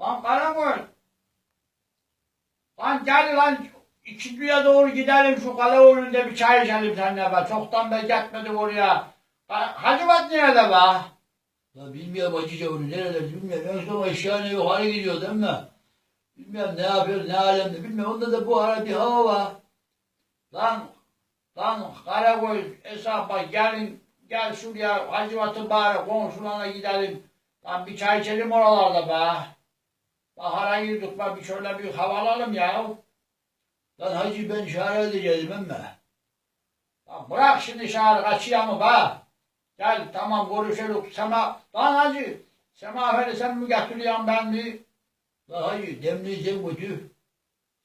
Lan Karakoy. Lan gel lan İkinciye doğru gidelim şu kale önünde bir çay içelim seninle be. Çoktan be gitmedik oraya. Ha- Hacivat nerede be? Ya bilmiyorum acıca onu nerede bilmiyorum. En son aşağı ne yukarı gidiyor değil mi? Bilmiyorum ne yapıyor ne alemde bilmiyorum. Onda da bu ara bir hava var. Lan, lan Karakoy hesaba gelin, gel şuraya Hacivat'ın bari komşularına gidelim. Lan bir çay içelim oralarda be. Bahara girdik be bir şöyle bir hava alalım ya. Lan hacı ben şahane edeceğim ama. Lan bırak şimdi şahı kaçıyor mu be? Gel tamam görüşürüz. Sema, lan hacı. Semaferi sen mi getiriyorsun ben mi? Lan hacı demliği sen götür.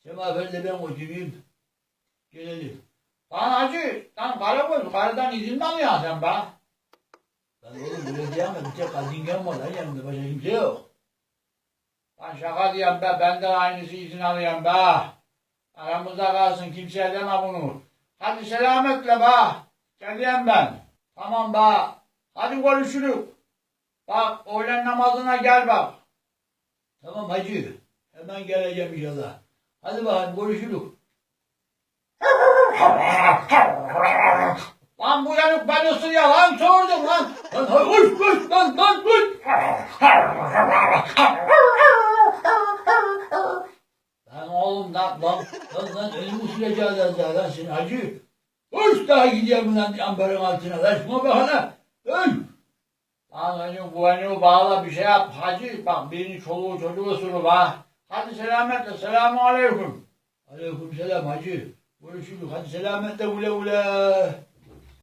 Semafer de ben götüreyim. Gelelim. Lan hacı, lan Karakoy, karıdan izin mi alıyorsun sen be? Lan oğlum böyle diyemem. Bir tek kadingen var lan yanımda. Başka kimse yok. Şaka diyorum be, ben de aynısı izin alıyorum be. Aramızda kalsın, kimseye deme bunu. Hadi selametle be. Geliyorum ben. Tamam be. Hadi görüşürüz. Bak, öğlen namazına gel bak. Tamam hacı. Hemen geleceğim inşallah. Hadi bakalım görüşürüz. Lan bu yanık beni ısırıyor lan, sordum lan. Lan hay koş koş lan lan koş. Lan oğlum lan, lan. Lan lan önümü süreceğiz daha lan senin hacı. Koş daha gidiyorum lan ambarın altına. Lan şuna bak hala. Öl. Lan önü güveni bağla bir şey yap hacı. Bak birini çoluğu çocuğu ısırır ha. Hadi selametle, selamun aleyküm. Aleyküm selam hacı. Görüşürüz. Hadi selametle güle güle.